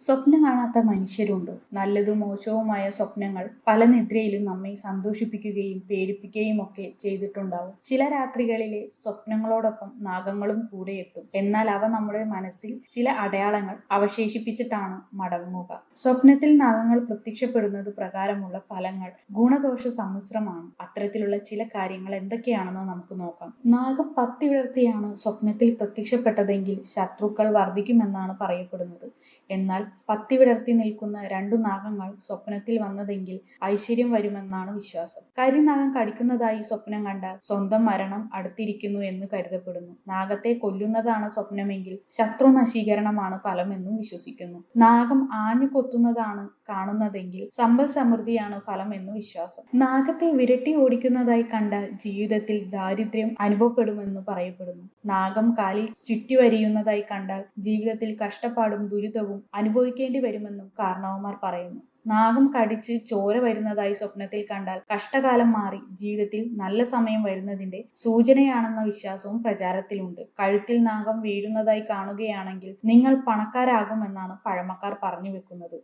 സ്വപ്നം കാണാത്ത മനുഷ്യരുണ്ട്? നല്ലതും മോശവുമായ സ്വപ്നങ്ങൾ പല നിദ്രയിലും നമ്മെ സന്തോഷിപ്പിക്കുകയും പേടിപ്പിക്കുകയും ഒക്കെ ചെയ്തിട്ടുണ്ടാവും. ചില രാത്രികളിലെ സ്വപ്നങ്ങളോടൊപ്പം നാഗങ്ങളും കൂടെ എത്തും. എന്നാൽ അവ നമ്മുടെ മനസ്സിൽ ചില അടയാളങ്ങൾ അവശേഷിപ്പിച്ചിട്ടാണ് മടങ്ങുക. സ്വപ്നത്തിൽ നാഗങ്ങൾ പ്രത്യക്ഷപ്പെടുന്നത് പ്രകാരമുള്ള ഫലങ്ങൾ ഗുണദോഷ സമ്മിശ്രമാണ്. അത്തരത്തിലുള്ള ചില കാര്യങ്ങൾ എന്തൊക്കെയാണെന്ന് നമുക്ക് നോക്കാം. നാഗം പത്തി വിടർത്തിയാണ് സ്വപ്നത്തിൽ പ്രത്യക്ഷപ്പെട്ടതെങ്കിൽ ശത്രുക്കൾ വർദ്ധിക്കുമെന്നാണ് പറയപ്പെടുന്നത്. എന്നാൽ പത്തി വിടർത്തി നിൽക്കുന്ന രണ്ടു നാഗങ്ങൾ സ്വപ്നത്തിൽ വന്നതെങ്കിൽ ഐശ്വര്യം വരുമെന്നാണ് വിശ്വാസം. കരിനാഗം കടിക്കുന്നതായി സ്വപ്നം കണ്ടാൽ സ്വന്തം മരണം അടുത്തിരിക്കുന്നു എന്ന് കരുതപ്പെടുന്നു. നാഗത്തെ കൊല്ലുന്നതാണ് സ്വപ്നമെങ്കിൽ ശത്രു നശീകരണമാണ് ഫലമെന്നും വിശ്വസിക്കുന്നു. നാഗം ആഞ്ഞു കൊത്തുന്നതാണ് കാണുന്നതെങ്കിൽ സമ്പൽ സമൃദ്ധിയാണ് ഫലം എന്ന് വിശ്വാസം. നാഗത്തെ വിരട്ടി ഓടിക്കുന്നതായി കണ്ടാൽ ജീവിതത്തിൽ ദാരിദ്ര്യം അനുഭവപ്പെടുമെന്ന് പറയപ്പെടുന്നു. നാഗം കാലിൽ ചുറ്റി വരിയുന്നതായി കണ്ടാൽ ജീവിതത്തിൽ കഷ്ടപ്പാടും ദുരിതവും അനുഭവിക്കേണ്ടി വരുമെന്നും കാരണവന്മാർ പറയുന്നു. നാഗം കടിച്ച് ചോര വരുന്നതായി സ്വപ്നത്തിൽ കണ്ടാൽ കഷ്ടകാലം മാറി ജീവിതത്തിൽ നല്ല സമയം വരുന്നതിന്റെ സൂചനയാണെന്ന വിശ്വാസവും പ്രചാരത്തിലുണ്ട്. കഴുത്തിൽ നാഗം വീഴുന്നതായി കാണുകയാണെങ്കിൽ നിങ്ങൾ പണക്കാരാകുമെന്നാണ് പഴമക്കാർ പറഞ്ഞു വെക്കുന്നത്.